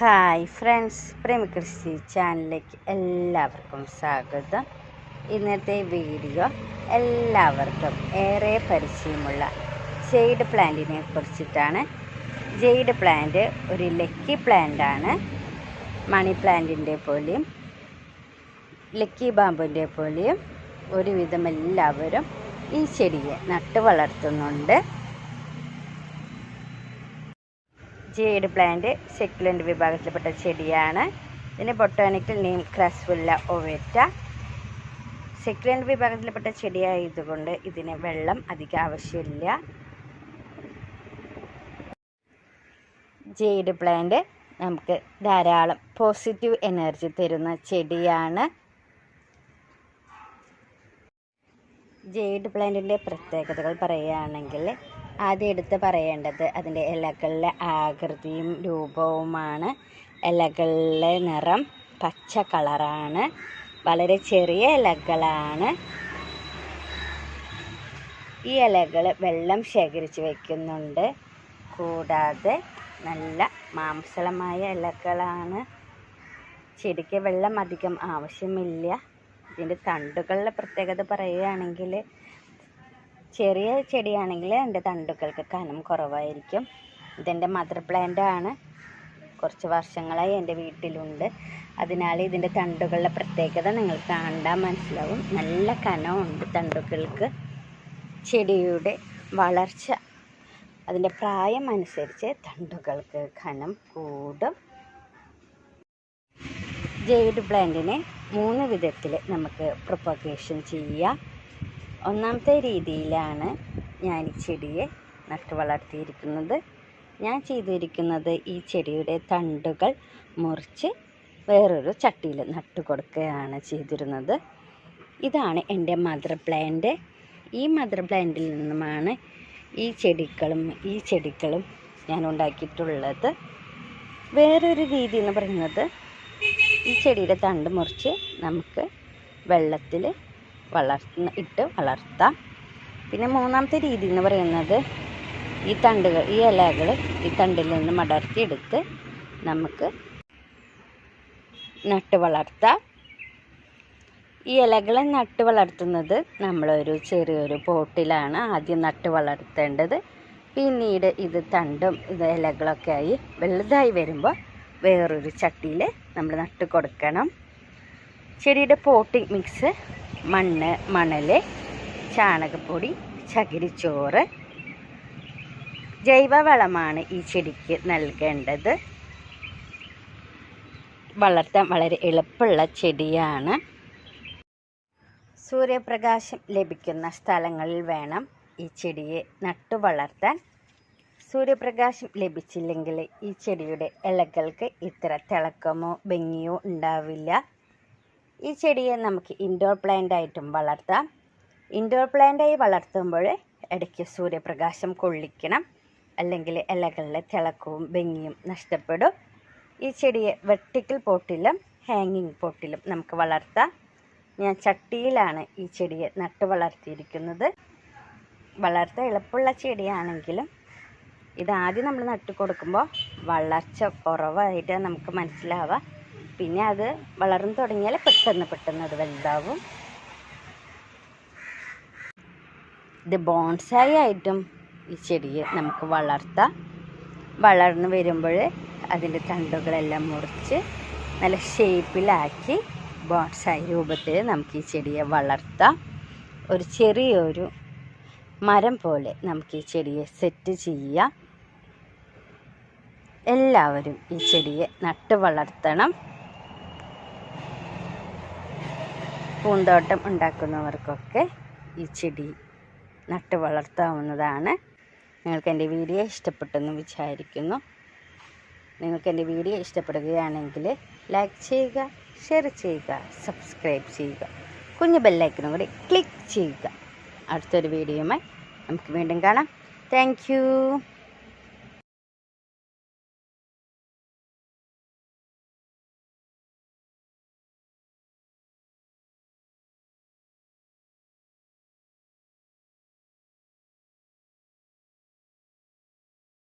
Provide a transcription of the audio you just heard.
Hi friends പ്രേമകൃഷി ചാനലിലേക്ക് എല്ലാവർക്കും സ്വാഗതം. ഇന്നത്തെ വീഡിയോ എല്ലാവർക്കും ഏറെ പരിചയമുള്ള ജെയ്ഡ് പ്ലാന്റിനെ കുറിച്ചിട്ടാണ്. ജെയ്ഡ് പ്ലാന്റ് ഒരു ലക്കി പ്ലാന്റാണ് മണി പ്ലാന്റിന്റെ പോലെയും ലക്കി ബാമ്പുവിന്റെ പോലെയും ഒരുവിധം എല്ലാവരും ഈ ചെടിയെ നട്ടു വളർത്തുന്നുണ്ട് ജേഡ് പ്ലാന്റ് സെക്കുലന്റ് വിഭാഗത്തിൽപ്പെട്ട ചെടിയാണ്. ഇതിന് ബൊട്ടാണിക്കൽ നെയിം ക്രസ്വുല്ല ഒവേറ്റ. സെക്കുലന്റ് വിഭാഗത്തിൽപ്പെട്ട ചെടിയായതുകൊണ്ട് ഇതിന് വെള്ളം അധികം ആവശ്യമില്ല. ജെയ്ഡ് പ്ലാന്റ് നമുക്ക് ധാരാളം പോസിറ്റീവ് എനർജി തരുന്ന ചെടിയാണ്. ജെയ്ഡ് പ്ലാന്റിന്റെ പ്രത്യേകതകൾ പറയുകയാണെങ്കിൽ ആദ്യം എടുത്ത് പറയേണ്ടത് അതിന്റെ ഇലകളിലെ ആകൃതിയും രൂപവുമാണ്. ഇലകളിലെ നിറം പച്ച കളറാണ്. വളരെ ചെറിയ ഇലകളാണ്. ഈ ഇലകൾ വെള്ളം ശേഖരിച്ച് വയ്ക്കുന്നുണ്ട് കൂടാതെ നല്ല മാംസളമായ ഇലകളാണ്. ചെടിക്ക് വെള്ളം അധികം ആവശ്യമില്ല. ഇതിന്റെ തണ്ടുകളുടെ പ്രത്യേകത പറയുകയാണെങ്കിൽ ചെറിയ ചെടിയാണെങ്കിൽ എന്റെ തണ്ടുകൾക്ക് കനം കുറവായിരിക്കും. ഇതെന്റെ മദർ പ്ലാന്റ് ആണ്. കുറച്ച് വർഷങ്ങളായി എന്റെ വീട്ടിലുണ്ട്. അതിനാൽ ഇതിന്റെ തണ്ടുകളുടെ പ്രത്യേകത നിങ്ങൾ കണ്ടാൽ മനസ്സിലാവും. നല്ല കനമുണ്ട് തണ്ടുകൾക്ക്. ചെടിയുടെ വളർച്ച അതിന്റെ പ്രായം അനുസരിച്ച് തണ്ടുകൾക്ക് കനം കൂടും. ജെയ്ഡ് പ്ലാന്റിനെ മൂന്ന് വിധത്തിൽ നമുക്ക് പ്രൊപ്പഗേഷൻ ചെയ്യാം. ഒന്നാമത്തെ രീതിയിലാണ് ഞാൻ ഈ ചെടിയെ നട്ടു വളർത്തിയിരിക്കുന്നത്. ഞാൻ ചെയ്തിരിക്കുന്നത് ഈ ചെടിയുടെ തണ്ടുകൾ മുറിച്ച് വേറൊരു ചട്ടിയിൽ നട്ടു കൊടുക്കുകയാണ് ചെയ്തിരുന്നത്. ഇതാണ് എന്റെ മദർ പ്ലാന്റ്. ഈ മദർ പ്ലാന്റിൽ നിന്നുമാണ് ഈ ചെടികളും ഈ ചെടികളും ഞാൻ ഉണ്ടാക്കിയിട്ടുള്ളത്. വേറൊരു രീതി എന്ന് പറയുന്നത് ഈ ചെടിയുടെ തണ്ട് മുറിച്ച് നമുക്ക് വെള്ളത്തിൽ വളർത്തുന്ന ഇട്ട് വളർത്താം. പിന്നെ മൂന്നാമത്തെ രീതി എന്ന് പറയുന്നത് ഈ തണ്ടുകൾ ഈ ഇലകൾ ഈ തണ്ടിൽ നിന്ന് മടർത്തി എടുത്ത് നമുക്ക് നട്ട് വളർത്താം. ഈ ഇലകളെ നട്ട് വളർത്തുന്നത് നമ്മളൊരു ചെറിയൊരു പോട്ടിലാണ് ആദ്യം നട്ട് വളർത്തേണ്ടത്. പിന്നീട് ഇത് തണ്ടും ഇത് ഇലകളൊക്കെ ആയി വലുതായി വരുമ്പോൾ വേറൊരു ചട്ടിയിൽ നമ്മൾ നട്ട് കൊടുക്കണം. ചെടിയുടെ പോട്ടിംഗ് മിക്സ് മണ്ണ് മണൽ ചാണകപ്പൊടി ചകിരിച്ചോറ്. ജൈവവളമാണ് ഈ ചെടിക്ക് നൽകേണ്ടത്. വളർത്താൻ വളരെ എളുപ്പമുള്ള ചെടിയാണ്. സൂര്യപ്രകാശം ലഭിക്കുന്ന സ്ഥലങ്ങളിൽ വേണം ഈ ചെടിയെ നട്ടു വളർത്താൻ. സൂര്യപ്രകാശം ലഭിച്ചില്ലെങ്കിൽ ഈ ചെടിയുടെ ഇലകൾക്ക് ഇത്ര തിളക്കമോ ഭംഗിയോ ഉണ്ടാവില്ല. ഈ ചെടിയെ നമുക്ക് ഇൻഡോർ പ്ലാന്റ് ആയിട്ടും വളർത്താം. ഇൻഡോർ പ്ലാന്റായി വളർത്തുമ്പോൾ ഇടയ്ക്ക് സൂര്യപ്രകാശം കൊള്ളിക്കണം. അല്ലെങ്കിൽ ഇലകളിലെ തിളക്കവും ഭംഗിയും നഷ്ടപ്പെടും. ഈ ചെടിയെ വെർട്ടിക്കൽ പോട്ടിലും ഹാങ്ങിങ് പോട്ടിലും നമുക്ക് വളർത്താം. ഞാൻ ചട്ടിയിലാണ് ഈ ചെടിയെ നട്ടു വളർത്തിയിരിക്കുന്നത്. വളർത്ത എളുപ്പമുള്ള ചെടിയാണെങ്കിലും ഇതാദ്യം നമ്മൾ നട്ടു കൊടുക്കുമ്പോൾ വളർച്ച കുറവായിട്ട് നമുക്ക് മനസ്സിലാവുക പിന്നെ അത് വളർന്നു തുടങ്ങിയാൽ പെട്ടെന്ന് പെട്ടെന്ന് അത് വലുതാവും. ഇത് ബോൺസായി ആയിട്ടും ഈ ചെടിയെ നമുക്ക് വളർത്താം. വളർന്നു വരുമ്പോൾ അതിന്റെ തണ്ടുകളെല്ലാം മുറിച്ച് നല്ല ഷേപ്പിലാക്കി ബോൺസായി രൂപത്തിൽ നമുക്ക് ഈ ചെടിയെ വളർത്താം. ഒരു ചെറിയൊരു മരം പോലെ നമുക്ക് ഈ ചെടിയെ സെറ്റ് ചെയ്യാം. എല്ലാവരും ഈ ചെടിയെ നട്ട് വളർത്തണം. പൂന്തോട്ടം ഉണ്ടാക്കുന്നവർക്കൊക്കെ ഈ ചെടി നട്ട് വളർത്താവുന്നതാണ്. നിങ്ങൾക്ക് എന്റെ വീഡിയോ ഇഷ്ടപ്പെട്ടെന്ന് വിചാരിക്കുന്നു. നിങ്ങൾക്ക് എന്റെ വീഡിയോ ഇഷ്ടപ്പെടുകയാണെങ്കിൽ ലൈക്ക് ചെയ്യുക ഷെയർ ചെയ്യുക സബ്സ്ക്രൈബ് ചെയ്യുക. കുഞ്ഞു ബെല്ലൈക്കനും കൂടി ക്ലിക്ക് ചെയ്യുക. അടുത്തൊരു വീഡിയോയുമായി നമുക്ക് വീണ്ടും കാണാം. താങ്ക്